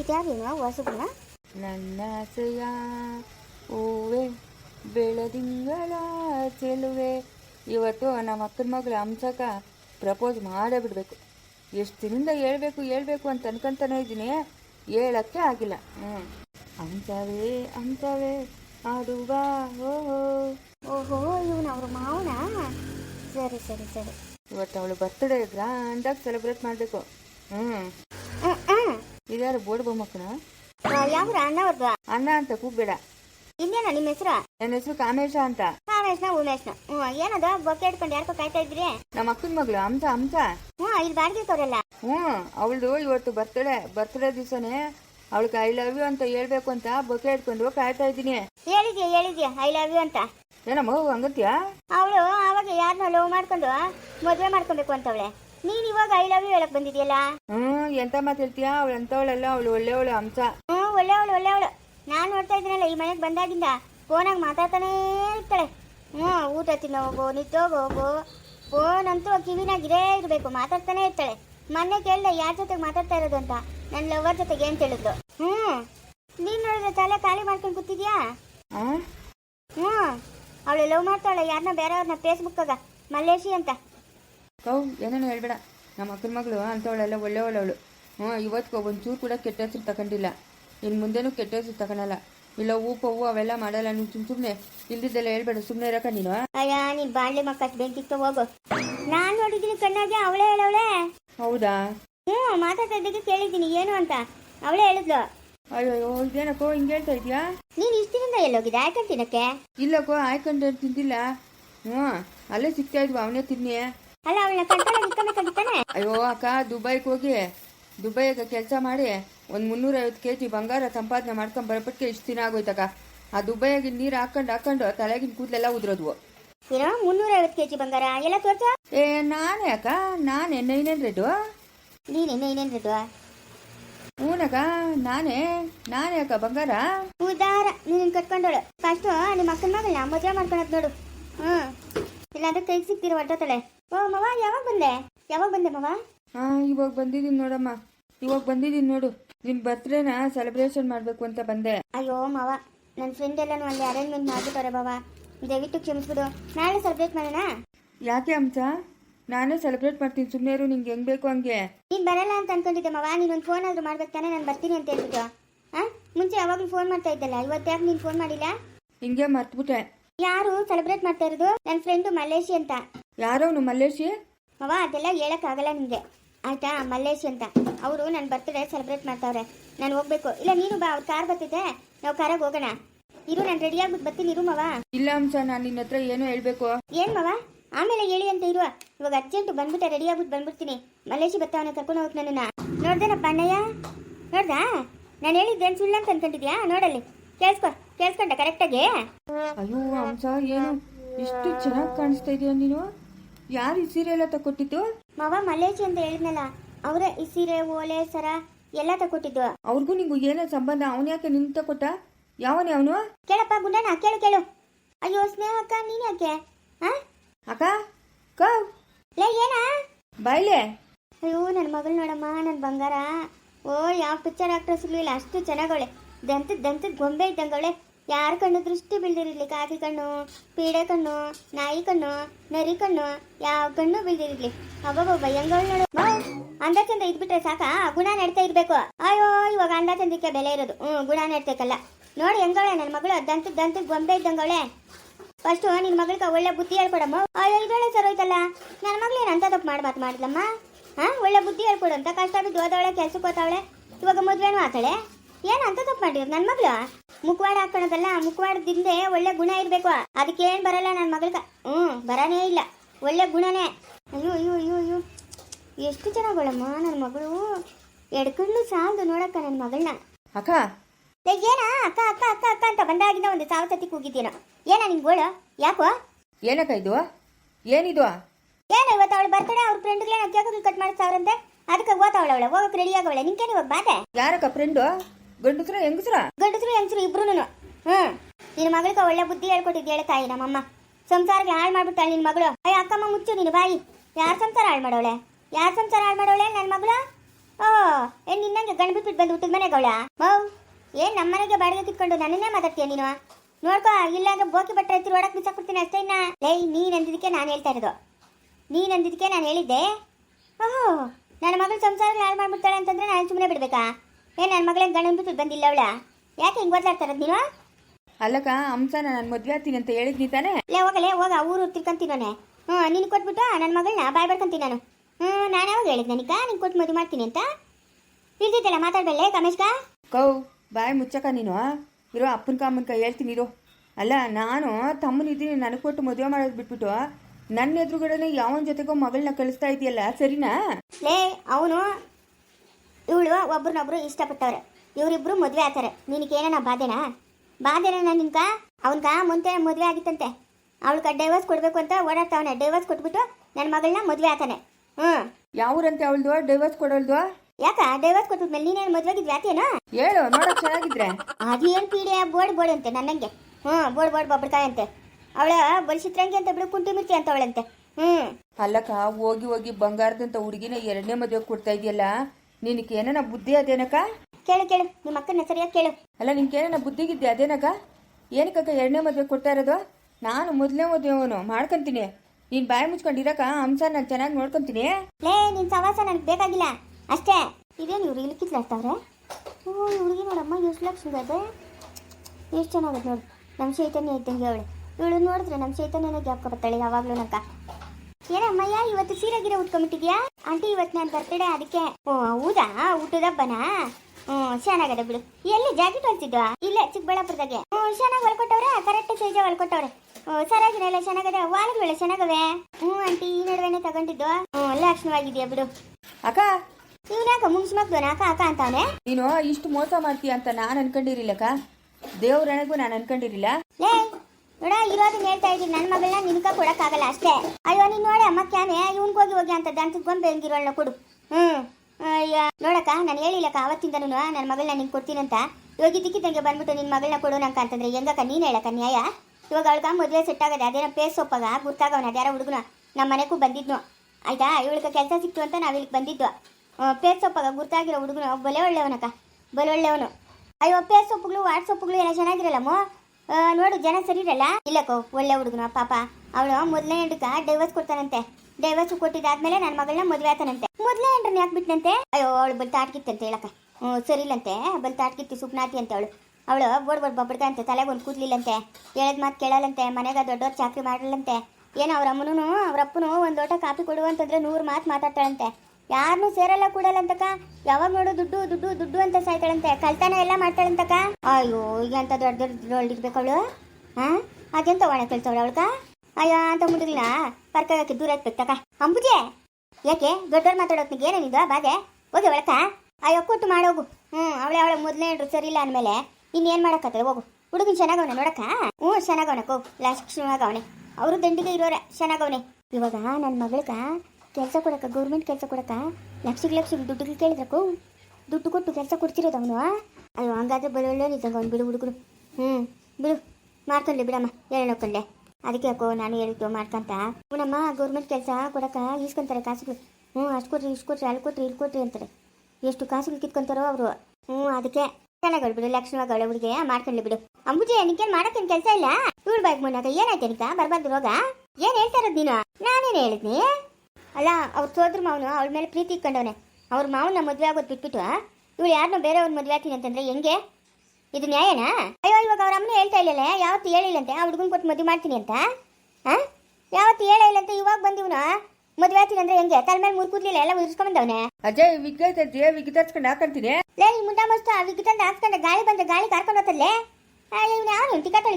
ಇದ್ಯಾವೇನು ಹೊಸಬ್ರನ್ನ ನನ್ನ ಆಸೆಯ ಹೂವೆ ಬೆಳದಿಂಗಳ ಚೆಲುವೆ. ಇವತ್ತು ನಮ್ಮ ಅಕ್ಕನ ಮಗಳು ಹಂಸಕ ಪ್ರಪೋಸ್ ಮಾಡೇ ಬಿಡಬೇಕು. ಎಷ್ಟು ದಿನದಿಂದ ಹೇಳ್ಬೇಕು ಹೇಳ್ಬೇಕು ಅಂತ ಅನ್ಕೊಂತಾನೆ ಇದ್ದೀನಿ. ಹೇಳಕ್ಕೆ ಆಗಿಲ್ಲ. ಹ್ಞೂ ಹಂಸವೇ ಹಂಸವೇ ಆಡುವ ಓಹೋ ಓಹೋ ಇವನು ಅವ್ರ ಮಾವನ? ಸರಿ ಸರಿ ಸರಿ. ಇವತ್ತು ಅವಳು ಬರ್ತ್ಡೇ ಗ್ರ್ಯಾಂಡಾಗಿ ಸೆಲೆಬ್ರೇಟ್ ಮಾಡಬೇಕು. ಹ್ಞೂ. ಇದ್ಯಾರು ಬೋರ್ಡ್ ಬೊಮ್ಮಕ್ಕನ ಯಾವ್ರ? ಅಣ್ಣವ್ರದ್ದು? ಅಣ್ಣ ಅಂತ ಕೂಗ್ಬೇಡ. ಇನ್ನೇನ ನಿಮ್ಮ ಹೆಸರು? ನನ್ನ ಹೆಸರು ಕಾಮೇಶ ಅಂತ. ಕಾಮೇಶ್ನ ಉಮೇಶ್ನ. ಹ್ಞೂ ಏನದ? ಬೊಕ್ಕೆ ಇಟ್ಕೊಂಡು ಯಾರ್ಕೋ ಕಾಯ್ತಾ ಇದ್ರಿ? ನಮ್ಮ ಅಕ್ಕನ ಮಗಳು ಅಂತ ಅಂತ ಹ್ಞೂ ಇಲ್ಲಿ ಬಾಡಿಗೆ ತೋರಲ್ಲ ಹ್ಞೂ ಅವಳದು ಇವತ್ತು ಬರ್ತಡೆ ಬರ್ತಡೇ ದಿವಸನೇ. ಅವಳಿಗೆ ಐ ಲವ್ ಯು ಅಂತ ಹೇಳ್ಬೇಕು ಅಂತ ಬೊಕ್ಕೆ ಇಟ್ಕೊಂಡು ಕಾಯ್ತಾ ಇದ್ದೀನಿ. ಹೇಳಿದ್ಯ ಹೇಳಿದ್ಯ? ಐ ಲವ್ ಯು ಅಂತ? ಏನಮ್ಮ ಹಂಗಂತ್ಯಾ? ಅವಳು ಆವಾಗ ಯಾರನ್ನ ಲವ್ ಮಾಡ್ಕೊಂಡು ಮದುವೆ ಮಾಡ್ಕೊಬೇಕು ಅಂತವಳೆ. ನೀನ್ ಇವಾಗ ಐ ಲವ್ ಯು ಹೇಳಕ್ ಬಂದಿದ್ಯಲ್ಲ? ಹ್ಞೂ ಎಂತ ಮಾತು ಹೇಳ್ತೀಯಾ ಅವಳು ಎಂಥವಳಲ್ಲ ಅವಳು ಒಳ್ಳೆಯವಳು ಅಂಶ. ಹ್ಞೂ ಒಳ್ಳೆಯವಳು ಒಳ್ಳೆಯವಳು. ನಾನು ನೋಡ್ತಾ ಇದ್ದೀನಲ್ಲ ಈ ಮನೆಗೆ ಬಂದಾಗಿಂದ ಫೋನಾಗ ಮಾತಾಡ್ತಾನೇ ಇರ್ತಾಳೆ. ಹ್ಞೂ ಊಟ ತಿನ್ನೋ ಹೋಗು ನಿದ್ದೋಗಿ ಹೋಗು ಫೋನ್ ಅಂತೂ ಕಿವಿನಾಗ ಇರೇ ಇರಬೇಕು ಮಾತಾಡ್ತಾನೆ ಇರ್ತಾಳೆ. ಮೊನ್ನೆ ಕೇಳಿದೆ ಯಾರ ಜೊತೆಗೆ ಮಾತಾಡ್ತಾ ಇರೋದು ಅಂತ. ನನ್ನ ಲವರ್ ಜೊತೆಗೆ ಏನು ಹೇಳಿದ್ಲು ಹ್ಞೂ. ನೀನು ನೋಡಿದ್ರೆ ತಲೆ ಖಾಲಿ ಮಾಡ್ಕೊಂಡು ಕೂತಿದ್ಯಾ? ಹ್ಞೂ. ಅವಳು ಲವ್ ಮಾಡ್ತಾಳೆ ಯಾರನ್ನ ಬೇರೆಯವ್ರನ್ನ ಫೇಸ್ಬುಕ್ಕಾಗ ಮಲ್ಲೇಶಿ ಅಂತ. ಏನೇನು ಹೇಳ್ಬೇಡ. ನಮ್ಮ ಅಕ್ಕನ ಮಗಳು ಅಂಥವಳೆಲ್ಲ ಒಳ್ಳೆಯವಳವಳು. ಹ್ಞೂ ಇವತ್ತಿಗೆ ಒಂಚೂರು ಕೂಡ ಕೆಟ್ಟ ಹೆಸರು ತಗೊಂಡಿಲ್ಲ. ಇನ್ನು ಮುಂದೆನೂ ಕೆಟ್ಟ ಹೆಸರು ತಗೊಳಲ್ಲ. ಇಲ್ಲ ಹೂ ಹೂವು ಅವೆಲ್ಲ ಮಾಡಲ್ಲ ನೀನು ಸುಮ್ಮ ಸುಮ್ಮನೆ ಇಲ್ದಿದ್ದೆಲ್ಲ ಹೇಳ್ಬೇಡ ಸುಮ್ಮನೆ ಇರಕ ನೀನು ಅಯ್ಯ ನೀನು ಬಾಳೆ ಮಕ್ಕ ಬೆಂಕಿತ್ತು ಹೋಗು. ನಾನು ನೋಡಿದ್ದೀನಿ ಕಣ್ಣಾಗೆ ಅವಳೇ ಹೇಳವಳೆ. ಹೌದಾ? ಹ್ಞೂ ಮಾತಾಡ್ತಾ ಇದ್ದಕ್ಕೆ ಕೇಳಿದ್ದೀನಿ ಏನು ಅಂತ. ಅವಳೇ ಹೇಳಿದ್ಲು. ಅಯ್ಯೋ ಇದೇನಕ್ಕೋ ಹಿಂಗೆ ಹೇಳ್ತಾ ಇದೀಯಾ ನೀನು ಇಷ್ಟಿನಿಂದ ಎಲ್ಲೋಗಿದೆ ಆಯ್ಕೊಂಡು ತಿನ್ನಕ್ಕೆ? ಇಲ್ಲಕ್ಕೋ ಆಯ್ಕೊಂಡು ತಿಂದಿಲ್ಲ. ಹ್ಞೂ ಅಲ್ಲೇ ಸಿಗ್ತಾ ಇದ್ವು ಅವನೇ ತಿನ್ನಿ. ಅಲ್ಲ ಅವಳನ್ನ ಇಟ್ಕೊಬೇಕಾಗಿತ್ತಾನೆ ಅಯ್ಯೋ ಅಕ್ಕ ದುಬೈಗೆ ಹೋಗಿ ದುಬೈಗೆ ಕೆಲಸ ಮಾಡಿ ಒಂದು ಮುನ್ನೂರೈವತ್ತು ಕೆ ಜಿ ಬಂಗಾರ ಸಂಪಾದನೆ ಮಾಡ್ಕೊಂಡು ಬರಪಟ್ಟಿಗೆ ಇಷ್ಟು ದಿನ ಆಗೋಯ್ತಕ್ಕ ಆ ದುಬೈಯಾಗಿ ನೀರು ಹಾಕೊಂಡು ಹಾಕೊಂಡು ತಲೆಗಿನ ಕೂದಲೆಲ್ಲ ಉದ್ರದ್ವು. ಏನೋ ಮುನ್ನೂರೈವತ್ತು ಕೆ ಜಿ ಬಂಗಾರ ಎಲ್ಲ ತೋರ್ಸ. ಏ ನಾನೇ ಅಕ್ಕ ನಾನೇ ನೈನ್ ಹಂಡ್ರೆಡು ನೀನು ಇನ್ನೇನೇನು ರೇಟು ಹ್ಞೂನಕ್ಕ ನಾನೇ ನಾನೇ ಅಕ್ಕ ಬಂಗಾರ? ಉದಾರ ನೀನು ಕಟ್ಕೊಂಡೋಳು. ಫಸ್ಟ್ ನಿಮ್ಮ ಅಕ್ಕನ ಮಗಳನ್ನ ಮದುವೆ ಮಾಡ್ಕೊಳಕ್ ನೋಡು. ಹ್ಞೂ ಇಲ್ಲಾಂದ್ರೆ ಕೈಗೆ ಸಿಗ್ತೀರ ಹೊಟ್ಟೋತಾಳೆ. ಓ ಮವ ಯಾವಾಗ ಬಂದೆ? ಯಾವಾಗ ಬಂದೆ ಮವ? ಹಾ ಇವಾಗ ಬಂದಿದ್ದೀನಿ ನೋಡಮ್ಮ. ಇವಾಗ ಬಂದಿದ್ದೀನಿ ನೋಡು. ನಿನ್ ಬರ್ತ್ಡೇನ ಸೆಲೆಬ್ರೇಷನ್ ಮಾಡಬೇಕು ಅಂತ ಬಂದೆ. ಅಯ್ಯೋ ಮವ ನನ್ನ ಫ್ರೆಂಡ್ ಎಲ್ಲಾನು ಅಲ್ಲಿ ಅರೇಂಜ್ಮೆಂಟ್ ಮಾಡ್ಬಿಟ್ಟವ್ರೆ ಬಾವ ದಯವಿಟ್ಟು ಕ್ಷಮಿಸ್ಬಿಡು. ನಾಳೆ ಸೆಲೆಬ್ರೇಟ್ ಮಾಡೋಣ? ಯಾಕೆ ಅಂಶ ನಾನೇ ಸೆಲೆಬ್ರೇಟ್ ಮಾಡ್ತೀನಿ. ಸುಮ್ಮನೆ ಇರು ನಿಂಗೆ ಹೆಂಗ್ ಬೇಕು ಹಂಗೆ. ನೀನು ಬರಲ್ಲ ಅಂತ ಅನ್ಕೊಂಡಿದ್ದೆ ಮವ. ನೀನೊಂದು ಫೋನ್ ಆದ್ರೂ ಮಾಡ್ಬೇಕು ತಾನೇ ನಾನು ಬರ್ತೀನಿ ಅಂತ ಹೇಳ್ಬಿಟ್ಟು. ಹಾ? ಮುಂಚೆ ಯಾವಾಗಲೂ ಫೋನ್ ಮಾಡ್ತಾ ಇದ್ದಲ್ಲ. ಇವತ್ತು ಯಾಕೆ ನೀನು ಫೋನ್ ಮಾಡಿಲ್ಲ? ಹಿಂಗೆ ಮರ್ತ್ಬಿಟ್ಟೆ. ಯಾರು ಸೆಲೆಬ್ರೇಟ್ ಮಾಡ್ತಾ ಇರೋದು? ನನ್ನ ಫ್ರೆಂಡು ಮಲ್ಲೇಶಿ ಅಂತ. ಯಾರವನು ಮಲ್ಲೇಶಿ? ಮವ ಅದೆಲ್ಲ ಹೇಳಕ್ಕಾಗಲ್ಲ ನಿಮಗೆ ಆಯ್ತಾ? ಮಲ್ಲೇಶಿ ಅಂತ. ಅವರು ನನ್ನ ಬರ್ತ್ಡೇ ಸೆಲೆಬ್ರೇಟ್ ಮಾಡ್ತಾವ್ರೆ. ನಾನು ಹೋಗ್ಬೇಕು. ಇಲ್ಲ ನೀನು ಬಾ ಅವ್ರ ಕಾರ್ ಬರ್ತಿದೆ ನಾವು ಕಾರಾಗ ಹೋಗೋಣ. ಇರು ನಾನು ರೆಡಿ ಆಗ್ಬಿಟ್ಟು ಬರ್ತೀನಿ. ಇರು ಮವಾ. ಇಲ್ಲ ಅಂಶ ನಾನು ನಿನ್ನ ಹತ್ರ ಏನು ಹೇಳ್ಬೇಕು? ಏನ್ ಮವ? ಆಮೇಲೆ ಹೇಳಿ ಅಂತ ಇರುವ ಇವಾಗ ಅರ್ಜೆಂಟ್ ಬಂದ್ಬಿಟ್ಟೆ ರೆಡಿ ಆಗ್ಬಿಟ್ಟು ಬಂದ್ಬಿಡ್ತೀನಿ. ಮಲ್ಲೇಶಿ ಬರ್ತಾವನ ಕರ್ಕೊಂಡು ಹೋಗ್ ನನ್ನನ್ನ. ನೋಡ್ದೇನಪ್ಪ ಅಣ್ಣಯ್ಯ? ನೋಡ್ದಾ? ನಾನು ಹೇಳಿದ್ದೆ ಸುಳ್ಳು ಅಂತ ಅನ್ಕೊಂಡಿದ್ಯಾ? ನೋಡಲ್ಲಿ. ಕೇಳಿಸ್ಕೊ ಕೇಳಿಸ್ಕೊಂಡ ಕರೆಕ್ಟಾಗಿ ಅಯ್ಯೋ ಅಂಶ ಏನು? ಇಷ್ಟು ಚೆನ್ನಾಗಿ ಕಾಣಿಸ್ತಾ ಇದೆಯಾ ನೀನು? ಯಾರು ಈ ಸೀರೆ ಎಲ್ಲ ತಗೊಟ್ಟಿದ್ದು ಮಾವ ಮಲ್ಲೇಶಿ ಅಂತ ಹೇಳಿದ್ನಲ್ಲ ಅವರ ಈ ಸೀರೆ ಓಲೆ ಸರ ಎಲ್ಲ ತಗೊಟ್ಟಿದ್ದು ಅವ್ರಿಗೂ ನಿಂಗೂ ಏನೋ ಸಂಬಂಧ? ಅವನು ಯಾಕೆ ನಿನ್ ತಗೊಟ್ಟ ಯಾವನೇ ಅವನು? ಕೇಳಪ್ಪ ಗುಂಡಣ್ಣ ಕೇಳು ಕೇಳು. ಅಯ್ಯೋ ಸ್ನೇಹಕ್ಕ ನೀನ್ ಯಾಕೆ? ಹಾ ಅಕ್ಕ ಕವ್ ಲೇ ಏನಾ? ಬಾಯ್ಲೆ. ಅಯ್ಯೋ ನನ್ನ ಮಗಳು ನೋಡಮ್ಮ ನನ್ನ ಬಂಗಾರ. ಓ ಯಾವ ಪಿಕ್ಚರ್ ಆಕ್ಟ್ರೆಸ್ ಇಲ್ಲ ಅಷ್ಟು ಚೆನ್ನಾಗವಳೆ ದಂತದ ದಂತದ ಗೊಂಬೆ ಇದ್ದಂಗಳೆ ಯಾರ ಕಣ್ಣು? ದೃಷ್ಟಿ ಬೀಳ್ದಿರಲಿ. ಕಾಕಿ ಕಣ್ಣು, ಪೀಡೆ ಕಣ್ಣು, ನಾಯಿ ಕಣ್ಣು, ನರಿ ಕಣ್ಣು, ಯಾವ ಕಣ್ಣು ಬೀಳ್ದಿರ್ಲಿ. ಅಬ್ಬಬ್ಬ ಹೆಂಗವಳು ನೋಡು. ಅಂದ ಚಂದ ಇದ್ಬಿಟ್ರೆ ಸಾಕ? ಗುಣ ನಡ್ತಾ ಇರ್ಬೇಕು. ಅಯ್ಯೋ, ಇವಾಗ ಅಂದ ಚಂದಕ್ಕೆ ಬೆಲೆ ಇರೋದು. ಹ್ಞೂ ಗುಣ ನಡ್ತೇಕಲ್ಲ. ನೋಡಿ ಹೆಂಗಳೆ ನನ್ನ ಮಗಳು. ದಂತದ ದಂತದ ಗೊಂಬೆ ಇದ್ದಂಗಳೆ ಫಸ್ಟು ನಿನ್ನ ಮಗಳಿಗೆ ಒಳ್ಳೆ ಬುದ್ಧಿ ಹೇಳ್ಕೊಡಮ್ಮ ಅಯ್ಯೋ ಇದೊಳ್ಳೆ ಹೋಯ್ತಲ್ಲ. ನನ್ನ ಮಗಳು ಏನು ಅಂತ ತಪ್ಪು ಮಾಡ್ಬಾರ್ದು ಮಾಡಿದ್ಲಮ್ಮ? ಹಾಂ, ಒಳ್ಳೆ ಬುದ್ಧಿ ಹೇಳ್ಕೊಡು ಅಂತ ಕಷ್ಟ ಬಿದ್ದು ಓದವಳೆ ಕೆಲ್ಸಕ್ಕೆ ಹೋತಾವಳೆ ಇವಾಗ ಮದುವೆನೂ ಆತಾಳೆ? ಏನು ಅಂತ ತಪ್ಪು ಮಾಡಿದ್ರು ನನ್ನ ಮಗಳು? ಮುಖವಾಡ ಹಾಕೋಣದಲ್ಲ ಮುಖವಾಡದಿಂದೆ ಒಳ್ಳೆ ಗುಣ ಇರಬೇಕು. ಅದಕ್ಕೆ ಏನು ಬರಲ್ಲ ನನ್ನ ಮಗಳ್ಗ. ಹ್ಞೂ ಬರನೇ ಇಲ್ಲ. ಒಳ್ಳೆ ಗುಣನೇ. ಅಯ್ಯೋ ಅಯ್ಯೋ ಅಯ್ಯೋ ಅಯ್ಯೋ. ಎಷ್ಟು ಚೆನ್ನಾಗಳಮ್ಮ ನನ್ನ ಮಗಳು? ಎಡ್ಕೊಂಡು ಸಾಲದು ನೋಡಕ್ಕ ನನ್ನ ಮಗಳನ್ನ ಅಕ್ಕ? ಏನ? ಅಕ್ಕ ಅಕ್ಕ ಅಕ್ಕ ಅಕ್ಕ ಅಂತ ಬಂದಾಗಿಂದ ಒಂದು ಸಾವಿರ ಸತಿ ಕೂಗಿದ್ದೀನ. ಏನ ನಿನ್ ಗೋಳ? ಯಾಕೋ? ಏನಕ್ಕ ಇದು? ಏನಿದು? ಏನು ಇವತ್ತು ಅವಳು ಬರ್ತಡೆ ಅವ್ರ ಫ್ರೆಂಡ್ಗೆ ಕೇಕ ಕಟ್ ಮಾಡಿಸ್ತಾವ್ರಂತೆ. ಅದಕ್ಕೆ ಓತಾವಳ ಅವಳ. ಹೋಗಕ್ಕೆ ರೆಡಿ ಆಗವಳೆ. ನಿಂಗೆ ಇವಾಗ ಬಾತೆ? ಯಾರಕ್ಕ ಫ್ರೆಂಡು ಗಂಡಸ್ರ ಹೆಂಗಸ್ರ? ಗಂಡಸರು ಹೆಂಗಸರು ಇಬ್ರು ಹ್ಮ್. ನಿನ್ನ ಮಗಳಿಗೆ ಒಳ್ಳೆ ಬುದ್ಧಿ ಹೇಳ್ಕೊಟ್ಟಿದ್ದು ಹೇಳ ತಾಯಿ ನಮ್ಮಮ್ಮ. ಸಂಸಾರಕ್ಕೆ ಹಾಳು ಮಾಡ್ಬಿಟ್ಟಾಳೆ ನಿನ್ನ ಮಗಳು. ಅಯ್ಯ, ಅಕ್ಕಮ್ಮ ಮುಚ್ಚು ನಿನ್ನ ಬಾಯಿ. ಯಾರ ಸಂಸಾರ ಹಾಳು ಮಾಡೋಳೆ? ಯಾರ ಸಂಸಾರ ಹಾಳು ಮಾಡೋಳೆ ನನ್ನ ಮಗಳು? ಓ, ಏನ್ ನಿನ್ನಂಗೆ ಗಂಡ ಬಿಟ್ಬಿಟ್ಟು ಬಂದು ಊಟದ ಮನೆಗೆ ಅವಳ ಮೌ, ಏನ್ ನಮ್ಮ ಮನೆಗೆ ಬಾಡಿಗೆ ಕಿತ್ಕೊಂಡು ನನ್ನನ್ನೇ ಮಾತಾಡ್ತೀಯ ನೀನು? ನೋಡ್ಕೋ ಇಲ್ಲ ಅಂದ್ರೆ ಬೋಕಿ ಬಟ್ಟೆ ಎತ್ತಿ ಒಡಕ್ ಬಿಸಾಕ್ಬಿಡ್ತೀನಿ ಅಷ್ಟೇ ಇನ್ನ. ಲೈ, ನೀನ್ ಅಂದಿದ್ದಕ್ಕೆ ನಾನು ಹೇಳ್ತಾ ಇರೋದು. ನೀನ್ ಅಂದಿದ್ದಕ್ಕೆ ನಾನು ಹೇಳಿದ್ದೆ? ಓಹೋ, ನನ್ನ ಮಗಳು ಸಂಸಾರ ಹಾಳು ಮಾಡ್ಬಿಡ್ತಾಳೆ ಅಂತಂದ್ರೆ ನಾನು ಸುಮ್ಮನೆ ಬಿಡ್ಬೇಕಾ? ಏ ನನ್ನ ಮಗಳೇನು ಗಂಡನ ಬಿಟ್ಟು ಬಂದಿಲ್ಲ ಅವಳ? ಯಾಕೆ ಹಿಂಗೆ ಓದ್ಲಾಡ್ತಾರದ್ ನೀನು? ಅಲ್ಲಕ್ಕ ಹಂಸನ ನಾನು ಮದುವೆ ಆಗ್ತೀನಿ ಅಂತ ಹೇಳಿದ್ನಿ ತಾನೇ. ಲೇ ಹೋಗಲೇ ಹೋಗ ಊರು ತಿರ್ಕೊಂತೀನೋನೆ ಹ್ಞೂ ನಿನಗೆ ಕೊಟ್ಬಿಟ್ಟು ನನ್ನ ಮಗಳನ್ನ ಬಾಯ್ ಬರ್ಕೊಂತೀನಿ ನಾನು. ಹ್ಞೂ ನಾನು ಯಾವಾಗ ಹೇಳಿದ್ ನನಗ ನಿಂಗೆ ಕೊಟ್ಟು ಮದುವೆ ಮಾಡ್ತೀನಿ ಅಂತ? ಇಲ್ದಿದ್ದಲ್ಲ ಮಾತಾಡ್ಬೇಳೆ ಕಾ ಕೌ ಬಾಯ್ ಮುಚ್ಚಕ ನೀನು. ಇರೋ ಅಪ್ಪನ ಅಮ್ಮನ ಹೇಳ್ತೀನಿ ಇರೋ. ಅಲ್ಲ ನಾನು ತಮ್ಮನಿದ್ದೀನಿ ನನಗೆ ಕೊಟ್ಟು ಮದುವೆ ಮಾಡೋದು ಬಿಟ್ಬಿಟ್ಟು ನನ್ನ ಎದುರುಗಡೆನೆ ಯಾವನ ಜೊತೆಗೋ ಮಗಳನ್ನ ಕಳಿಸ್ತಾ ಇದೆಯಲ್ಲ ಸರಿನಾ? ಲೇ ಅವನು ಇವಳು ಒಬ್ರನ್ನೊಬ್ರು ಇಷ್ಟಪಟ್ಟವ್ರೆ. ಇವರಿಬ್ರು ಮದುವೆ ಆತಾರೆ. ನಿನಗೇನ ಬಾಧೆನಾ? ಬಾಧೆನ ನಿನ್ಕ ಅವನ್ಕ ಮುಂದೆ ಮದುವೆ ಆಗಿತ್ತಂತೆ. ಅವಳ್ಕ ಡೈವರ್ಸ್ ಕೊಡ್ಬೇಕು ಅಂತ ಓಡಾಡ್ತಾವನೆ. ಡೈವರ್ಸ್ ಕೊಟ್ಬಿಟ್ಟು ನನ್ನ ಮಗಳನ್ನ ಮದುವೆ ಆತಾನೆ. ಹ್ಞೂ ಯಾವ್ರಂತೆ ಅವಳ್ದು? ಡೈವರ್ಸ್ ಕೊಡೋಳ್ದು? ಯಾಕ? ಡೈವರ್ಸ್ ಕೊಟ್ಬಿಟ್ಮೇಲೆ ನೀನೇನು ಮದುವೆ ಆಗಿದ್ವಿ ಆತೇನೋ? ಹೇಳು ನೋಡಕ್ ಚೆನ್ನಾಗಿದ್ರೆ. ಅದೇನು ಪೀಡೆ? ಬೋರ್ಡ್ ಬೋರ್ಡ್ ಅಂತೆ ನನ್ನಂಗೆ. ಹ್ಞೂ ಬೋರ್ಡ್ ಬೋರ್ಡ್ ಬೊಬ್ಬಡ್ಕಾಯ ಅಂತೆ. ಅವಳ ಬಲಿಸಿತ್ರಂಗಿ ಅಂತ ಬಿಡು ಕುಂಟಿ ಮಿರ್ಚಿ ಅಂತ ಅವಳಂತೆ. ಹ್ಞೂ ಅಲ್ಲಕ್ಕ ಹೋಗಿ ಹೋಗಿ ಬಂಗಾರದಂತ ಹುಡುಗಿನ ಎರಡನೇ ಮದುವೆ ಕೊಡ್ತಾ ಇದೆಯಲ್ಲ? ನಿನಗೆ ಏನೇನ ಬುದ್ಧಿ ಅದೇನಕ ಕೇಳು ಕೇಳು. ನಿಮ್ಮ ಅಕ್ಕನ ಸರಿಯಾಗಿ ಕೇಳು. ಅಲ್ಲ ನಿನ್ಗೆ ಏನೇನ ಬುದ್ಧಿಗಿದ್ದೆ ಅದೇನಕ್ಕ? ಏನಕ್ಕಕ್ಕ ಎರಡನೇ ಮದುವೆ ಕೊಡ್ತಾ ಇರೋದು? ನಾನು ಮೊದಲನೇ ಮದುವೆವನು ಮಾಡ್ಕೊಂತೀನಿ. ನೀನು ಬಾಯಿ ಮುಚ್ಕೊಂಡಿರಕ್ಕ ಹಂಸ ನಾನು ಚೆನ್ನಾಗಿ ನೋಡ್ಕೊಂತೀನಿ. ಲೇ ನಿನ್ ಸವಾಸ ನನಗೆ ಬೇಕಾಗಿಲ್ಲ. ಅಷ್ಟೇ. ಇದೇನು ಇವ್ರು ಇಲ್ಲಿ ಕಿತ್ಲಾಡ್ತಾವ್ರೆ ಓ ಇವ್ರಿಗೆ ನೋಡಮ್ಮ ಎಷ್ಟು ಲಕ್ಷ ಇದೆ ಎಷ್ಟು ಚೆನ್ನಾಗಿದೆ ನೋಡು. ನಮ್ಮ ಚೈತನ್ಯ ಇದ್ದಂಗೆ ಅವಳು. ಇವಳು ನೋಡಿದ್ರೆ ನಮ್ಮ ಚೈತನ್ಯನೇ ಜ್ಞಾಪಕ ಬರ್ತಾಳೆ ಯಾವಾಗಲೂ ನಂಕ ಏನಮ್ಮಯ್ಯ ಇವತ್ತು ಸೀರೆ ಗಿರೆ ಉಟ್ಕೊಂಬಿಟ್ಟಿದ್ಯಾ ಆಂಟಿ ಇವತ್ತು ನಾನು ಬರ್ತಡೇ ಅದಕ್ಕೆ. ಓ ಹೌದಾ? ಊಟದ ಹಬ್ಬನಾ? ಹ್ಞೂ ಚೆನ್ನಾಗದ ಬಿಡು. ಎಲ್ಲಿ? ಜಾಕೆಟ್ ಹೊಲ್ತಿದ್ವಾ ಇಲ್ಲೇ ಚಿಕ್ಕಬಳ್ಳಾಪುರದಾಗೆ. ಹ್ಞೂ ಚೆನ್ನಾಗಿ ಹೊಲ್ಕೊಟ್ಟವ್ರೆ? ಕರೆಕ್ಟ್ ಸೈಜ ಹೊಲ್ಕೊಟ್ಟವ್ರೆ. ಹ್ಞೂ ಸರಾಗಿರಲ್ಲ ಚೆನ್ನಾಗದ ವಾಲ್ಗಳೆಲ್ಲ ಚೆನ್ನಾಗವೆ ಹ್ಞೂ ಆಂಟಿ ಈ ನಡುವೆನೆ ತಗೊಂಡಿದ್ದು. ಹ್ಞೂ ಲಕ್ಷಣವಾಗಿದ್ಯಾ ಬಿಡು. ಅಕ್ಕ! ಇವ್ನ್ಯಾಕ ಮುಂಗ್ಸ್ ಮಗ್ದೋನ ಅಕ್ಕ ಅಕ್ಕ ಅಂತಾವನೆ ನೀನು ಇಷ್ಟು ಮೋಸ ಮಾಡ್ತೀಯ ಅಂತ ನಾನು ಅನ್ಕೊಂಡಿರಿಲ್ಲಕ್ಕ ದೇವ್ರಣಗೂ ನಾನು ಅನ್ಕೊಂಡಿರಿಲ್ಲ ಲೇ ನೋಡ ಇರೋದನ್ನ ಹೇಳ್ತಾ ಇದ್ದೀನಿ. ನನ್ನ ಮಗಳನ್ನ ನಿನ್ಕ ಕೊಡಕ್ಕಾಗಲ್ಲ ಅಷ್ಟೇ. ಅಯ್ಯೋ, ನೀನ್ ನೋಡಿ ಅಮ್ಮ ಕ್ಯಾನೆ ಇವ್ನ್ಗ್ ಹೋಗಿ ಹೋಗಿ ಅಂತ ದಂತದ ಗೊಂಬೆ ಹೆಂಗಿರೋಳ್ನ ಕೊಡು. ಅಯ್ಯ, ನೋಡಕ್ಕ, ನಾನು ಹೇಳಿಲ್ಲಕ್ಕ ಅವತ್ತಿಂದನೂ ನನ್ನ ಮಗಳನ್ನ ನಿಂಗೆ ಕೊಡ್ತೀನಂತ. ಇವಾಗ ತಂಗೆ ಬಂದ್ಬಿಟ್ಟು ನಿನ್ನ ಮಗಳನ್ನ ಕೊಡೋಣಕ್ಕ ಅಂತಂದ್ರೆ ಹೆಂಗಕ್ಕ, ನೀನು ಹೇಳಕ್ಕ ನ್ಯಾಯ? ಇವಾಗ ಅವಳ್ಗ ಮದುವೆ ಸೆಟ್ ಆಗದೆ ಅದೇನೋ ಪೇಸ್ ಸೊಪ್ಪಾಗ ಗುರ್ತಾಗವನ, ಅದ್ಯಾರ ಹುಡುಗನ. ನಮ್ಮ ಮನೆಗೂ ಬಂದಿದ್ನು. ಆಯ್ತಾ? ಇವಳಿಗೆ ಕೆಲಸ ಸಿಕ್ತು ಅಂತ ನಾವು ಇಲ್ಲಿಗೆ ಬಂದಿದ್ದು. ಪೇಸ್ ಸೊಪ್ಪಾಗ ಗುರ್ತಾಗಿರೋ ಹುಡುಗನ, ಬಲೆ ಒಳ್ಳೆಯವನಕ್ಕ, ಬಲೆ ಒಳ್ಳೆಯವನು. ಅಯ್ಯೋ, ಪೇಸ್ ಸೊಪ್ಪುಗಳು, ವಾಟ್ ಏನೋ ಚೆನ್ನಾಗಿರಲ್ಲಮ್ಮ? ನೋಡು, ಜನ ಸರಿ ಇರಲ್ಲ? ಇಲ್ಲಕ್ಕೋ ಒಳ್ಳೆ ಹುಡುಗನ ಪಾಪ. ಅವಳು ಮೊದಲನೇ ಹೆಂಡಕ ಡೈವರ್ಸ್ ಕೊಡ್ತಾನಂತೆ. ಡೈವರ್ಸ್ ಕೊಟ್ಟಿದ್ದಾದ್ಮೇಲೆ ನನ್ನ ಮಗಳನ್ನ ಮದುವೆ ಆತನಂತೆ. ಮೊದಲನೇ ಹೆಂಡ್ರನ್ನ ಯಾಕೆ ಬಿಟ್ನಂತೆ? ಅಯ್ಯೋ, ಅವಳು ಬಲ್ ತಾಟ್ಕಿತ್ತಂತೆ ಹೇಳಕ್ಕ. ಹ್ಞೂ ಸರಿ ಇಲ್ಲಂತೆ ಬಲ್ ತಾಟ್ಕಿತ್ತಿ ಸುಪ್ನಾತಿ ಅಂತ ಅವಳು. ಅವಳು ಬೋಡ್ ಬೋಡ್ ಬಬ್ಬಡ್ಕ ಅಂತೆ ತಲೆಗೆ ಒಂದು ಕೂದ್ಲಿಲ್ಲಂತೆ. ಹೇಳದ್ ಮಾತು ಕೇಳಲ್ಲಂತೆ, ಮನೆಗೆ ದೊಡ್ಡವ್ರು ಚಾಕ್ರಿ ಮಾಡಲಂತೆ. ಏನೋ ಅವ್ರ ಅಮ್ಮನೂ ಅವ್ರ ಅಪ್ಪನೂ ಒಂದು ಲೋಟ ಕಾಫಿ ಕೊಡು ಅಂತಂದ್ರೆ ನೂರು ಮಾತು ಮಾತಾಡ್ತಾಳಂತೆ. ಯಾರನ್ನೂ ಸೇರಲ್ಲ ಕೂಡಲ್ಲ ಅಂತಕ ಯಾವಾಗ ನೋಡು ದುಡ್ಡು ದುಡ್ಡು ದುಡ್ಡು ಅಂತ ಸಾಯ್ತಾಳಂತೆ. ಕಲ್ತಾನೆ ಎಲ್ಲ ಮಾಡ್ತಾಳಂತಕ ಅಯ್ಯೋ, ಈಗ ಅಂತ ದೊಡ್ಡ ದೊಡ್ಡ ಇರ್ಬೇಕು ಅವಳು? ಹಾ ಅದೆಂತ ಒಣ ಕೇಳ್ತಾವಳ ಅವಳಕ? ಅಯ್ಯೋ, ಅಂತ ಮುಂದಿಲ್ಲ ಪರ್ಕಾಗಕ್ಕೆ ದೂರ ಇಟ್ಬೇಕಕ್ಕ ಅಂಬುಜೆ! ಯಾಕೆ? ದೊಡ್ಡವ್ರು ಮಾತಾಡೋತ್ನಿಗೆ ಏನೇನಿದ ಬಾಧೆ? ಹೋಗಿ ಒಳಕ. ಅಯ್ಯೋ ಕೊಟ್ಟು ಮಾಡೋಗು ಹ್ಞೂ ಅವಳೆ ಅವಳ ಮೊದಲನೇ ಹೆಂಡ್ರು ಸರಿ ಇಲ್ಲ ಅಂದಮೇಲೆ ಇನ್ನೇನು ಮಾಡಕತ್ತಲ್ಲ ಹೋಗು. ಹುಡುಗನ್ ಚೆನ್ನಾಗವನೆ ನೋಡಕ್ಕ? ಹ್ಞೂ ಚೆನ್ನಾಗವನೆ ಹೋಗು. ಅವನೇ. ಅವರು ದಂಡಿಗೆ ಇರೋರೆ ಚೆನ್ನಾಗವನೆ ಇವಾಗ ನನ್ನ ಮಗಳ್ಗ ಕೆಲಸ ಕೊಡಕ ಗೌರ್ಮೆಂಟ್ ಕೆಲಸ ಕೊಡಕ ಲಕ್ಷಗ್ ಲಕ್ಷ ದುಡ್ಡುಗಳು ಕೇಳಿದ್ರಕು ದುಡ್ಡು ಕೊಟ್ಟು ಕೆಲಸ ಕೊಡ್ತಿರೋದು ಅವನು ಅಯ್ಯೋ, ಹಂಗಾದ್ರೆ ಬರೋ ಒಳ್ಳೆ ನಿಜಂಗ ಅವ್ನು ಬಿಡು ಹುಡುಗರು. ಹ್ಞೂ ಬಿಡು ಮಾಡ್ಕೊಂಡ್ಲಿ ಬಿಡಮ್ಮ, ಹೇಳೋಣ ನೋಡ್ಕೊಂಡೆ ಅದಕ್ಕೆ ಯಾಕೋ ನಾನು ಹೇಳಿದ್ದು ಮಾಡ್ಕೊಂತ. ಹ್ಞೂನಮ್ಮ ಗೌರ್ಮೆಂಟ್ ಕೆಲಸ ಕೊಡಕ ಈಸ್ಕೊಂತಾರೆ ಕಾಸುಗಳು. ಹ್ಞೂ ಅಷ್ಟು ಕೊಟ್ರಿ ಇಷ್ಟು ಕೊಟ್ರಿ ಅಲ್ಲಿ ಕೊಟ್ರಿ, ಇಲ್ಲಿ ಕೊಟ್ರಿ ಅಂತಾರೆ. ಎಷ್ಟು ಕಾಸುಗಳು ಕಿತ್ಕೊಂತಾರೋ ಅವರು. ಹ್ಞೂ ಅದಕ್ಕೆ ಚೆನ್ನಾಗಿ ಬಿಡು, ಲಕ್ಷಣವಾಗಿ ಅವಳ ಹುಡುಗಿ ಮಾಡ್ಕೊಂಡ್ಲಿ ಬಿಡು. ಅಂಬುಜಿ, ನಿನ್ಗೇನು ಮಾಡಕ್ಕೇನು ಕೆಲಸ ಇಲ್ಲ? ಇವಳು ಬಾಯ್ಗೆ ಮುನ್ನಾಗ ಏನಾಯ್ತು ನಿಕ ಬರ್ಬಾರ್ದು ರೋಗ? ಏನು ಹೇಳ್ತಾ ಇರೋದು ನೀನು? ನಾನೇನು ಹೇಳಿದ್ನಿ? ಅಲ್ಲ ಅವ್ರ ಸೋದ್ರ ಮಾವನು ಅವಳ ಮೇಲೆ ಪ್ರೀತಿ ಇಟ್ಕೊಂಡವನೆ. ಅವ್ರ ಮಾವನ ಮದುವೆ ಆಗೋದು ಬಿಟ್ಬಿಟ್ಟು ಇವಳು ಯಾರನ್ನೋ ಬೇರೆಯವ್ರ ಮದುವೆ ಆಗ್ತೀನಿ ಅಂತಂದ್ರೆ ಹೆಂಗೆ? ಇದು ನ್ಯಾಯನಾ? ಅಯ್ಯೋ ಇವಾಗ ಅವ್ರ ಅಮ್ಮನೇ ಹೇಳ್ತಾ ಇಲ್ಲಲ್ಲ ಯಾವತ್ತು ಹೇಳಿಲ್ಲಂತೆ? ಆ ಹುಡುಗನ ಕೊಟ್ಟು ಮದುವೆ ಮಾಡ್ತೀನಿ ಅಂತ? ಆ? ಯಾವತ್ತು ಹೇಳೇ ಅಂತ ಇವಾಗ ಬಂದಿವನ. ಮದುವೆ ಆಗ್ತೀನಿ ಅಂದ್ರೆ ಹೆಂಗೆ? ತಲೆ ಮೇಲೆ ಮೂರು ಕೂದ್ಲಿಲ್ಲ ಎಲ್ಲ ಉದ್ರಿಸ್ಕೊಂಡ್ಬಂದವನೆ ಅಜಯ್ ವಿಗ್ ಐತೈತಿ ವಿಗ್ ತರ್ಸ್ಕೊಂಡು ಹಾಕಂತೀನಿ. ಲೇ ನೀ ಮುಂಡ ಮಸ್ತ ಆ ವಿಗ್ತಂದು ಹಾಕ್ಸ್ಕೊಂಡೆ ಗಾಳಿ ಬಂದ ಗಾಳಿ ಕರ್ಕೊಂಡು ಹೋತಲ್ಲೇ? ಯಾರು ಯಾವನು? ಟಿಕಟ್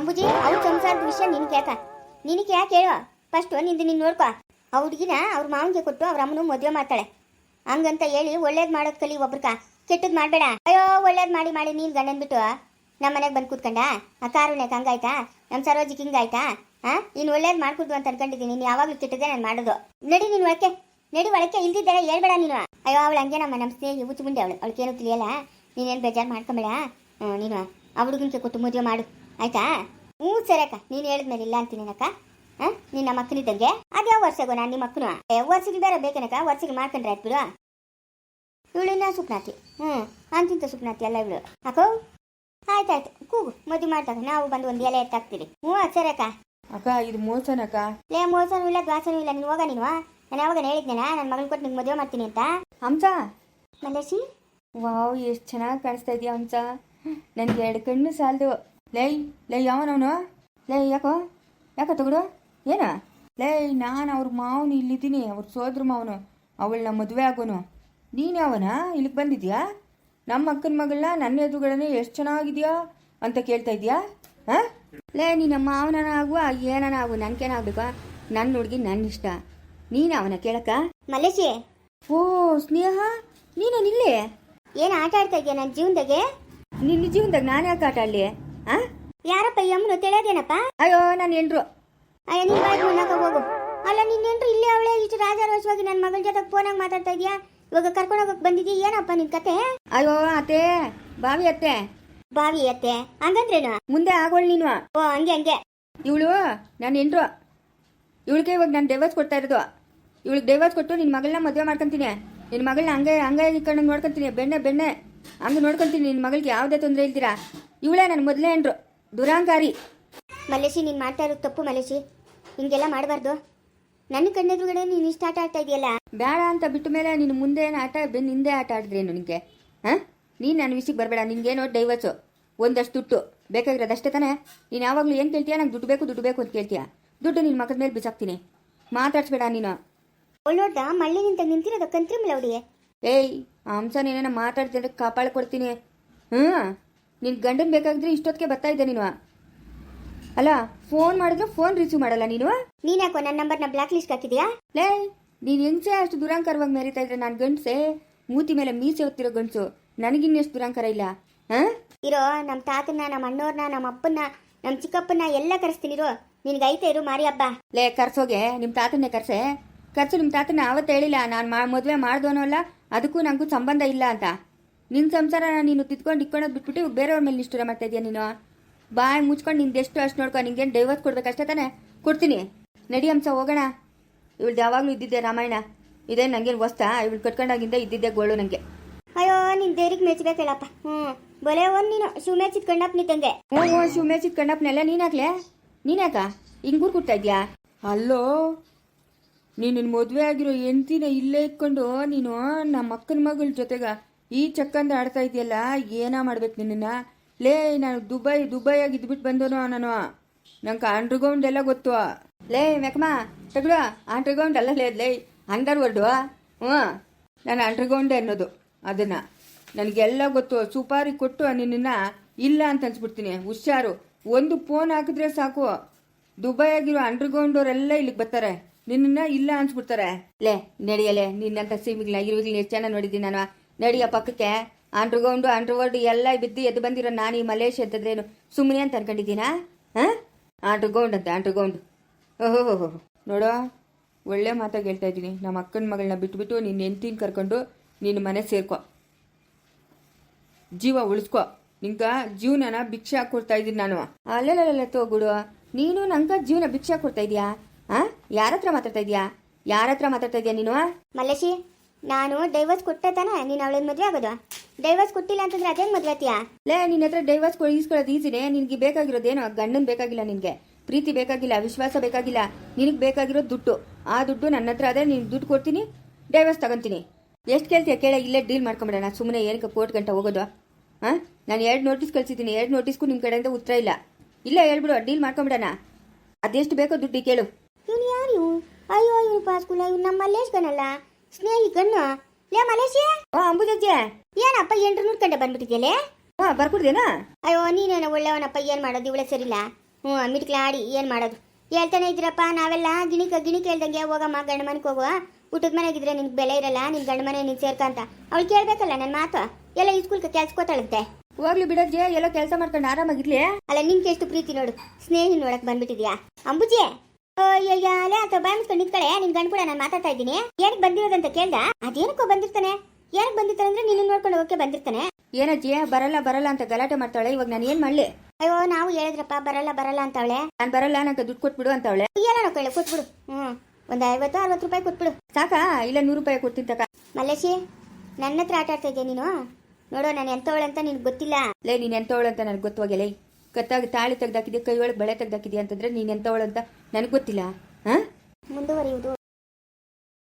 ಅಂಬುಜಿ ಅವ್ರ ಸಂಸಾರದ ವಿಷಯ ನಿನ್ಗೆ ಯಾಕ? ನಿನಗೆ ಯಾಕೆ ಹೇಳು? ಫಸ್ಟ್ ನಿಂದು ನೀನು ನೋಡ್ಕೊ. ಆ ಹುಡುಗಿನ ಅವ್ರ ಮಾವನಿಗೆ ಕೊಟ್ಟು ಅವ್ರ ಅಮ್ಮನೂ ಮದುವೆ ಮಾಡ್ತಾಳೆ. ಹಂಗಂತ ಹೇಳಿ ಒಳ್ಳೇದು ಮಾಡೋದ್ ಕಲಿ ಒಬ್ರಕ. ಕೆಟ್ಟದ್ದು ಮಾಡಬೇಡ. ಅಯ್ಯೋ, ಒಳ್ಳೇದು ಮಾಡಿ ಮಾಡಿ ನೀನು ಗಂಡನ್ ಬಿಟ್ಟು. ನಮ್ಮ ಮನೆಗೆ ಬಂದು ಕೂತ್ಕೊಂಡ? ಆ ಕಾರುಣ್ಯಕ್ಕೆ ಹಂಗಾಯ್ತಾ? ನಮ್ಮ ಸರೋಜಿಗೆ ಹಿಂಗಾಯ್ತಾ? ಹಾ ನೀನು ಒಳ್ಳೇದು ಮಾಡ್ಕೊಡ್ದು ಅಂತ ಅನ್ಕೊಂಡಿದ್ದೀನಿ. ನೀನು ಯಾವಾಗಲೂ ಕೆಟ್ಟದೇ ನಾನು ಮಾಡೋದು. ನಡಿ ನೀನು ಒಳಕ್ಕೆ. ನಡಿ ಒಳಕ್ಕೆ. ಇಲ್ದಿದ್ದರೆ ಹೇಳ್ಬೇಡ ನೀನು. ಅಯ್ಯೋ, ಅವಳು ಹಂಗೆ ನಮ್ಮ ನಮ್ಮ ಸ್ನೇಹಿ ಹುಚ್ಚು ಮುಂದೆ ಅವಳು ಅವಳಿಗೇನು ತಿಳಿಯಲ್ಲ ನೀನೇನು ಬೇಜಾರು ಮಾಡ್ಕೊಂಬೇಡ. ನೀನು ಆ ಹುಡುಗನ್ಗೆ ಕೊಟ್ಟು ಮದುವೆ ಮಾಡು. ಆಯ್ತಾ? ಹ್ಞೂ ಸರಿ ಅಕ್ಕ. ನೀನು ಹೇಳಿದ್ಮೇಲೆ ಇಲ್ಲ ಅಂತೀನಿ ಅಕ್ಕ. ಹಾಂ? ನಿನ್ನ ಮಕ್ಕನಿದ್ದಂಗೆ ಅದ್ಯಾವ ವರ್ಷಗೋ ನಾನು ನಿಮ್ಮ ಮಕ್ಕನು ವರ್ಷಕ್ಕೆ ಬೇರೆ ಬೇಕೇನಕ್ಕ? ವರ್ಷಕ್ಕೆ ಮಾಡ್ಕೊಂಡ್ರೆ ಆಯ್ತು ಬಿಡು. ಇವಳಿನ ಸುಪ್ನಾತಿ ಹ್ಞೂ ಅಂತಿಂತ ಸುಪ್ನಾತಿ ಅಲ್ಲ ಇವಳು. ಅಕ್ಕೋ ಆಯ್ತಾಯ್ತು ಕೂಗು ಮದುವೆ ಮಾಡ್ದಾಗ ನಾವು ಬಂದು ಒಂದು ಎಲೆ ಎತ್ತಾಕ್ತೀರಿ ಹ್ಞೂ ಸರಿ ಅಕ್ಕ. ಅಕ್ಕ ಇದು ಮೋಸನಕ್ಕ ಲೇ ಮೋಸನೂ ಇಲ್ಲ ದ್ವಾಸನೂ ಇಲ್ಲ. ನೀನು ಹೋಗ ನೀನು. ನಾನು ಯಾವಾಗ ಹೇಳಿದ್ನೇನ ನನ್ನ ಮಗನ ಕೊಟ್ಟು ನಿಂಗೆ ಮದುವೆ ಮಾಡ್ತೀನಿ ಅಂತ. ಹಂಸ? ಮಲ್ಲೇಶಿ? ವಾವ್ ಎಷ್ಟು ಚೆನ್ನಾಗಿ ಕಾಣಿಸ್ತಾ ಇದೆಯಾ ಹಂಸ? ನನಗೆ ಎರಡು ಕಣ್ಣು ಸಾಲದು. ಲೈ ಲೈ ಯಾವನವನು? ಲೈ ಯಾಕೋ? ಯಾಕೋ ತಗೊಡು? ಏನ? ಲೇ ನಾನು ಅವ್ರ ಮಾವನು ಇಲ್ಲಿದ್ದೀನಿ ಅವ್ರ ಸೋದ್ರ ಮಾವನು ಅವಳನ್ನ ಮದುವೆ ಆಗೋನು. ನೀನು ಯಾವನ? ಇಲ್ಲಿಗೆ ಬಂದಿದ್ಯಾ? ನಮ್ಮ ಅಕ್ಕನ ಮಗಳನ್ನ ನನ್ನ ಎದುರುಗಡೆ ಎಷ್ಟು ಚೆನ್ನಾಗಿದ್ಯಾ ಅಂತ ಕೇಳ್ತಾ ಇದೀಯಾ? ಹಾಂ? ಲೇ ನೀನು ಮಾವನ ಆಗುವ ಏನನ ಆಗು ನನ್ಗೇನಾಗ್ಬೇಕಾ ನನ್ನ ಹುಡುಗಿ ನನ್ನ ಇಷ್ಟ. ನೀನು ಅವನ ಕೇಳಕ್ಕ? ಮಲ್ಲೇಶಿ. ಓ ಸ್ನೇಹ ಇಲ್ಲಿ? ಏನು ಆಟ ಆಡ್ತಾ ಇದೆಯಾ ನನ್ನ ಜೀವನದಾಗೆ? ನಿನ್ನ ಜೀವನದಾಗ ನಾನು ಯಾಕೆ ಆಟ ಆಡಲಿ ಹಾಂ? ಯಾರಪ್ಪ ಯಮ್ಮನು ತಿಳಿಯೋದೇನಪ್ಪ? ಅಯ್ಯೋ ನಾನು ಎಂಡ್ರು ಅಯ್ಯ ನೀನು ಬಾಯ್ ಮುನ್ನಕ ಹೋಗು. ಅಲ್ಲ ನಿನ್ನೇನ್ರು ಇಲ್ಲಿ ಅವಳೆ ಇಷ್ಟು ರಾಜಾರೋಷವಾಗಿ ನನ್ನ ಮಗಳ ಜೊತೆ ಫೋನಾಗ ಮಾತಾಡ್ತಾ ಇದೀಯಾ? ಇವಾಗ ಕರ್ಕೊಂಡು ಹೋಗಕ್ಕೆ ಬಂದಿದ್ದೀಯ ಏನಪ್ಪ ನಿನ್ ಕತೆ? ಅಯ್ಯೋ ಅತ್ತೆ ಬಾವಿ ಅತ್ತೆ. ಬಾವಿ ಅತ್ತೆ? ಹಂಗಂದ್ರೇನು? ಮುಂದೆ ಆಗೋಳು ನೀನು. ಓ ಹಂಗೆ ಹಂಗೆ. ಇವಳು ನಾನು ಎಂಟ್ರು ಇವಳಿಗೆ ಇವಾಗ ನಾನು ಡೈವರ್ಸ್ ಕೊಡ್ತಾ ಇರೋದು. ಇವಳಿಗೆ ಡೈವರ್ಸ್ ಕೊಟ್ಟು ನಿನ್ನ ಮಗಳನ್ನ ಮದುವೆ ಮಾಡ್ಕೊಂತೀನಿ. ನಿನ್ನ ಮಗಳನ್ನ ಹಂಗೆ ಹಂಗೆ ಇಟ್ಕೊಂಡು ನೋಡ್ಕೊಂತೀನಿ. ಬೆಣ್ಣೆ ಬೆಣ್ಣೆ. ಹಂಗೆ ನೋಡ್ಕೊಂತೀನಿ. ನಿನ್ನ ಮಗಳಿಗೆ ಯಾವುದೇ ತೊಂದರೆ ಇಲ್ದಿರಾ? ಇವಳೇ ನನ್ನ ಮೊದಲೇ ಎಂಡ್ರು ದುರಾಂಕಾರಿ. ಮಲೇಶಿ ನೀನು ಮಾಡ್ತಾ ಇರೋದು ತಪ್ಪು ಮಲೇಶಿ. ಹಿಂಗೆಲ್ಲ ಮಾಡಬಾರ್ದು. ನನ್ನ ಕಣ್ಣೆದುರುಗಡೆ ನೀನು ಇಷ್ಟ ಆಟ ಆಡ್ತಾ ಇದೆಯಲ್ಲ? ಬೇಡ ಅಂತ ಬಿಟ್ಟ ಮೇಲೆ ನೀನು ಮುಂದೆ ಏನು ಆಟ ಹಿಂದೆ ಆಟ ಆಡಿದ್ರೇನು ನಿನಗೆ ಹಾಂ? ನೀನು ನನ್ನ ವಿಷಯಕ್ಕೆ ಬರಬೇಡ ನಿನಗೇನೋ ಡೈವರ್ಸು ಒಂದಷ್ಟು ದುಡ್ಡು ಬೇಕಾಗಿರೋದು ಅಷ್ಟೇ ತಾನೇ? ನೀನು ಯಾವಾಗಲೂ ಏನು ಕೇಳ್ತೀಯ? ನಂಗೆ ದುಡ್ಡು ಬೇಕು ದುಡ್ಡು ಬೇಕು ಅಂತ ಕೇಳ್ತೀಯ? ದುಡ್ಡು ನಿನ್ನ ಮಕ್ಕದ ಮೇಲೆ ಬಿಸಾಕ್ತೀನಿ. ಮಾತಾಡ್ಸ್ಬೇಡ ನೀನು. ಒಳ್ಳೋಡ್ದ ಮಳ್ಳಿ ನಿಂತ ನಿಂತಿರೋದು ಕಂತ್ರಿ ಮಿಲವಡಿಗೆ ಏಯ್ ಆ ಹಂಸ ನೀನೇನ ಮಾತಾಡ್ತಿದ್ರೆ ಕಾಪಾಡ್ಕೊಡ್ತೀನಿ. ಹ್ಞೂ ನಿನ್ನ ಗಂಡನ ಬೇಕಾಗಿದ್ರೆ ಇಷ್ಟೊತ್ತಿಗೆ ಬರ್ತಾ ಇದ್ದೆ ನೀನು. ಅಲ್ಲ ಫೋನ್ ಮಾಡಿದ್ರು ಫೋನ್ ರಿಸೀವ್ ಮಾಡಲ್ಲ ನೀನು? ನೀನ್ಯಾಕೋ ನನ್ನ ನಂಬರ್ನ ಬ್ಲಾಕ್ ಲಿಸ್ಟ್ ಹಾಕಿದ್ಯಾ? ಲೇ ನೀನು ಹೆಂಗ್ಸೆ ಅಷ್ಟು ದುರಾಂಕಾರವಾಗಿ ಮೆರಿತಾ ಇದ್ರೆ ನಾನು ಗಂಡ್ಸೆ? ಮೂತಿ ಮೇಲೆ ಮೀಸೆ ಹೊತ್ತಿರೋ ಗಂಡ್ಸು. ನನಗಿನ್ನೆಷ್ಟು ದುರಾಂಕಾರ ಇಲ್ಲ ಹಾಂ? ಇರೋ ನಮ್ಮ ತಾತನ ನಮ್ಮ ಅಣ್ಣವ್ರನ್ನ ನಮ್ಮ ಅಪ್ಪನ ನಮ್ಮ ಚಿಕ್ಕಪ್ಪನ ಎಲ್ಲ ಕರೆಸ್ತೀನಿ ಇರೋ. ನಿನ್ಗೆ ಐತೆ ಇರು ಮಾರಿ ಹಬ್ಬ. ಲೇ ಕರ್ಸೋಗೆ ನಿಮ್ಮ ತಾತನ್ನೇ ಕರ್ಸೆ? ಕರ್ಸು ನಿಮ್ಮ ತಾತನ ಅವತ್ತು ಹೇಳಿಲ್ಲ. ನಾನು ಮಾ ಮದುವೆ ಮಾಡ್ದೋನೋ ಅಲ್ಲ ಅದಕ್ಕೂ ನನಗೂ ಸಂಬಂಧ ಇಲ್ಲ ಅಂತ. ನಿನ್ನ ಸಂಸಾರ ನೀನು ತಿದ್ಕೊಂಡು ಇಕ್ಕೊಂಡೋಗ್ ಬಿಟ್ಬಿಟ್ಟು ಬೇರೆಯವ್ರ ಮೇಲೆ ನಿಷ್ಠುರ ಮಾಡ್ತಾ ಇದೀಯ ನೀನು? ಬಾಯ್ ಮುಚ್ಕೊಂಡು ನಿಂದು ಎಷ್ಟು ಅಷ್ಟು ನೋಡ್ಕೊ ನಿಂಗೇನು ಡೈವರ್ಸ್ ಕೊಡ್ಬೇಕಷ್ಟೇ ತಾನೆ? ಕೊಡ್ತೀನಿ. ನಡಿ ಹಂಸ ಹೋಗೋಣ. ಇವಳ್ದು ಯಾವಾಗಲೂ ಇದ್ದಿದ್ದೆ ರಾಮಾಯಣ. ಇದೇ ನನಗೇನು ವಸ್ತಾ ಇವಳು ಕಟ್ಕೊಂಡಾಗಿಂದ ಇದ್ದಿದ್ದೆ ಗೋಳು ನಂಗೆ. ಅಯ್ಯೋ ನಿನ್ ದೇರಿಗೆ ಮೆಚ್ಚಬೇಕು ಹೇಳಪ್ಪ ಹ್ಞೂ ಬಲೆ ಒಂದ್ ನೀನು ಶಿವ ಮೆಚ್ಚಿದ್ ಕಣ್ಣಪ್ಪ ನಿಂತಂಗೆ ಓ ಶಿವ ಮೇಚಿದ ಕಣ್ಣಪ್ಪನೆಲ್ಲ ನೀನಾಕ್ಲೆ ನೀನ್ಯಾಕ? ಕೊಡ್ತಾ ಕೂರ್ತಾ ಇದ್ಯಾ? ಅಲ್ಲೋ ನೀನು ಮದುವೆ ಆಗಿರೋ ಹೆಂಡ್ತಿನ ಇಲ್ಲೇ ಇಟ್ಕೊಂಡು ನೀನು ನಮ್ಮ ಅಕ್ಕನ ಮಗಳ ಜೊತೆಗ ಈ ಚಕ್ಕಂದ ಆಡ್ತಾ ಇದೆಯಲ್ಲ ಏನ ಮಾಡ್ಬೇಕು ನಿನ್ನ ಲೇ, ನಾನು ದುಬೈ, ದುಬೈಯಾಗಿ ಇದ್ಬಿಟ್ಟು ಬಂದೋನು ನಾನು ನಂಗೆ ಅಂಡರ್ಗ್ರೌಂಡ್ ಎಲ್ಲ ಗೊತ್ತು. ಲೇ ಮೆಕಮ್ಮ ತಗೊಳ ಅಂಡರ್ಗ್ರೌಂಡ್ ಅಲ್ಲ ಲೇ ಲೇ ಅಂಡರ್ ವರ್ಡು ಹ್ಞೂ. ನಾನು ಅಂಡರ್ಗ್ರೌಂಡೇ ಅನ್ನೋದು, ಅದನ್ನು. ನನಗೆಲ್ಲ ಗೊತ್ತು. ಸುಪಾರಿ ಕೊಟ್ಟು ನಿನ್ನ ಇಲ್ಲ ಅಂತ ಅನ್ಸ್ಬಿಡ್ತೀನಿ. ಹುಷಾರು. ಒಂದು ಫೋನ್ ಹಾಕಿದ್ರೆ ಸಾಕು. ದುಬೈ ಆಗಿರೋ ಅಂಡರ್ಗ್ರೌಂಡ್ ಅವರೆಲ್ಲ ಇಲ್ಲಿಗೆ ಬರ್ತಾರೆ. ನಿನ್ನ ಇಲ್ಲ ಅನ್ಸ್ಬಿಡ್ತಾರೆ. ಲೇ, ನಡಿಯಲೇ ನಿನ್ನಂತ ಸೀಮಿಗಳ ಇರುವಾಗಲಿ ಎಷ್ಟು ಜನ ನೋಡಿದ್ದೀನಿ ನಾನು. ನಡಿಯ ಪಕ್ಕಕ್ಕೆ. ಅಂಡರ್ಗ್ರೌಂಡು ಅಂಡರ್ವರ್ಡ್ ಎಲ್ಲ ಬಿದ್ದು ಎದ್ದು ಬಂದಿರೋ ನಾನು ಈ ಮಲೇಷ್ ಎದ್ದದ್ರೇನು? ಸುಮ್ಮನೆ ಅಂತ ಅನ್ಕೊಂಡಿದ್ದೀನಾ? ಹಾಂ? ಅಂಡರ್ಗ್ರೌಂಡ್ ಅಂತ ಅಂಡರ್ಗ್ರೌಂಡ್ ಓಹೋ ನೋಡೋ, ಒಳ್ಳೆ ಮಾತಾಗಿ ಹೇಳ್ತಾ ಇದ್ದೀನಿ. ನಮ್ಮ ಅಕ್ಕನ ಮಗಳನ್ನ ಬಿಟ್ಬಿಟ್ಟು ನಿನ್ನ ಹೆಂಡ್ತಿನ ಕರ್ಕೊಂಡು ನಿನ್ನ ಮನೆ ಸೇರ್ಕೊ. ಜೀವ ಉಳಿಸ್ಕೊ. ನಿಂಗ ಜೀವನನ ಭಿಕ್ಷೆ ಹಾಕೊಡ್ತಾ ಇದ್ದೀನಿ ನಾನು. ಅಲ್ಲೆಲ್ಲ ತೋಗುಡು ನೀನು ನಂಗೆ ಜೀವನ ಭಿಕ್ಷೆ ಕೊಡ್ತಾ ಇದೀಯಾ? ಹಾಂ? ಯಾರ ಹತ್ರ ಮಾತಾಡ್ತಾ ಇದೀಯಾ? ಯಾರ ಹತ್ರ ಮಾತಾಡ್ತಾ ಇದೀಯಾ ನೀನು? ಮಲ್ಲೇಶಿ ನಾನು ಡೈವರ್ಸ್ ಕೊಟ್ಟೆ ತಾನೆ ನೀನು ಅವಳನ್ನ ಮದುವೆ ಆಗೋದು? ಡೈವರ್ಸ್ ಕೊಟ್ಟಿಲ್ಲ ಅಂತಂದ್ರೆ ಅದೇಂಗ್ ಮದುವೆ ಆತೀಯಾ ಲೇ ನಿನ್ನ ಹತ್ರ ಡೈವರ್ಸ್ ಕೊಡಿ ಈಸ್ಕೊಳ್ಳೋದು ಈಸಿನೇ ನಿನಗೆ ಬೇಕಾಗಿರೋದೇನು? ಗಂಡನ್ ಬೇಕಾಗಿಲ್ಲ ನಿನಗೆ. ಪ್ರೀತಿ ಬೇಕಾಗಿಲ್ಲ ವಿಶ್ವಾಸ ಬೇಕಾಗಿಲ್ಲ. ನಿನಗೆ ಬೇಕಾಗಿರೋ ದುಡ್ಡು. ಆ ದುಡ್ಡು ನನ್ನ ಹತ್ರ ಅದೇ ನೀನು ದುಡ್ಡು ಕೊಡ್ತೀನಿ ಡೈವರ್ಸ್ ತಗೊಂತೀನಿ. ಎಷ್ಟು ಕೇಳ್ತೀಯ ಕೇಳ ಇಲ್ಲೇ ಡೀಲ್ ಮಾಡ್ಕೊಂಬಿಡೋಣ. ಸುಮ್ಮನೆ ಏನಕ್ಕೆ ಕೋರ್ಟ್ ಗಂಟೆ ಹೋಗೋದು? ಹಾಂ ನಾನು ಎರಡು ನೋಟಿಸ್ ಕಳ್ಸಿದ್ದೀನಿ. ಎರಡು ನೋಟಿಸ್ಗೂ ನಿಮ್ಮ ಕಡೆಯಿಂದ ಉತ್ತರ ಇಲ್ಲ. ಇಲ್ಲ ಹೇಳ್ಬಿಡು ಡೀಲ್ ಮಾಡ್ಕೊಂಬಿಡೋಣ. ಅದೆಷ್ಟು ಬೇಕೋ ದುಡ್ಡು ಕೇಳು. ಇವನು ಯಾರು? ಅಯ್ಯೋ ಇವನು ಪಾಸ್ಕುಲ ಇವ್ನು ನಮ್ಮ ಮಲ್ಲೇಶ್ ಗನಲ್ಲ? ಸ್ನೇಹಿ ಗಣ್ಣು ಲೇ ಮಲೇಶಿ ಓ ಅಂಬುಜಜ್ಜೆ! ಏನಪ್ಪ ಎಂಟ್ರು ನೋಡ್ಕೊಂಡೆ ಬಂದ್ಬಿಟ್ಟಿದ್ಯಲೇ ಹಾ ಬರ್ಕೊಡ್ದೇನಾ ಅಯ್ಯೋ ನೀನೇನ ಒಳ್ಳೆಯವನಪ್ಪ ಏನು ಮಾಡೋದು? ಇವಳೆ ಸರಿಲ್ಲ ಹ್ಞೂ ಮಿಟ್ಕ್ಲ ಆಡಿ ಏನು ಮಾಡೋದು? ಹೇಳ್ತಾನೆ ಇದ್ದೀರಪ್ಪ ನಾವೆಲ್ಲ ಗಿಣಿಕ ಗಿಣಿ ಕೇಳ್ದಂಗೆ ಹೋಗಮ್ಮ ಗಂಡ ಮನೆಗೆ ಹೋಗುವ. ಊಟದ ಮನೆಗಿದ್ರೆ ನಿನ್ಗೆ ಬೆಲೆ ಇರಲ್ಲ ನಿನ್ ಗಂಡ ಮನೆ ನೀನು ಸೇರ್ಕ ಅಂತ. ಅವಳು ಕೇಳ್ಬೇಕಲ್ಲ ನನ್ನ ಮಾತು? ಎಲ್ಲ ಇಸ್ಕೂಲ್ಗೆ ಕೆಲ್ಸಕೋತಾಳಂತೆ ಹೋಗ್ಲಿ ಬಿಡೋದ್ಗೆ ಎಲ್ಲೋ ಕೆಲಸ ಮಾಡ್ಕೊಂಡು ಆರಾಮಾಗಿರ್ಲಿ ಅಲ್ಲ ನಿನ್ಗೆ ಎಷ್ಟು ಪ್ರೀತಿ ನೋಡು. ಸ್ನೇಹಿ ನೋಡಕ್ ಬಂದ್ಬಿಟ್ಟಿದ್ಯಾ? ಅಂಬುಜಿ? ಅಯ್ಯಯ್ಯ ಅಲ್ಲೇ ಅಥವಾ ಬಾಯ್ ಮುಚ್ಕೊಂಡು ನಿಂತ್ಕಳೆ. ನಿನ್ ಗಂಡ ಕೂಡ ನಾನು ಮಾತಾಡ್ತಾ ಇದ್ದೀನಿ. ಏನಕ್ಕೆ ಬಂದಿರೋದಂತ ಕೇಳ್ದ? ಅದೇನಕ್ಕೋ ಬಂದಿರ್ತಾನೆ. ಏನಕ್ಕೆ ಬಂದಿರ್ತಾನೆ ಅಂದ್ರೆ ನಿನ್ನ ನೋಡ್ಕೊಂಡು ಹೋಗಕ್ಕೆ ಬಂದಿರ್ತಾನೆ? ಏನಜ್ಜಿ ಬರಲ್ಲ ಬರಲ್ಲ ಅಂತ ಗಲಾಟೆ ಮಾಡ್ತಾಳೆ ಇವಾಗ ನಾನು ಏನ್ ಮಾಡಲಿ? ಅಯ್ಯೋ ನಾವು ಹೇಳಿದ್ರಪ್ಪ ಬರಲ್ಲ ಬರಲ್ಲ ಅಂತವಳೆ. ನಾನು ಬರಲ್ಲ ನಂಗೆ ದುಡ್ಡು ಕೊಟ್ಬಿಡು ಅಂತವಳೆ. ಏನೋ ಕೇಳಿ ಕೊಟ್ಬಿಡು. ಹ್ಞೂ ಒಂದು ಐವತ್ತು ಅರವತ್ತು ರೂಪಾಯಿ ಕೊಟ್ಬಿಡು. ಸಾಕಾ? ಇಲ್ಲ ನೂರು ರೂಪಾಯಿ ಕೊಡ್ತೀನಿ ತಕ. ಮಲ್ಲೇಶಿ ನನ್ನ ಹತ್ರ ಆಟ ಆಡ್ತಾ ನೀನು? ನೋಡೋ ನಾನು ಅಂತ ನಿನ್ಗೆ ಗೊತ್ತಿಲ್ಲ. ಲೇ ನೀನು ಎಂತವಳು ಅಂತ ನನಗೆ ಗೊತ್ತೋಗೆ ಗೊತ್ತಾಗ ತಾಳಿ ತೆಗ್ದಾಕಿದ್ಯಾ ಕೈ ಒಳಗೆ ಬಳೆ ತೆಗ್ದಾಕಿದ್ಯಾ ಅಂತಂದ್ರೆ ನೀನು ಎಂತವಳು ಅಂತ ನನಗೆ ಗೊತ್ತಿಲ್ಲ. ಹಾಂ? ಮುಂದುವರಿಯುವುದು.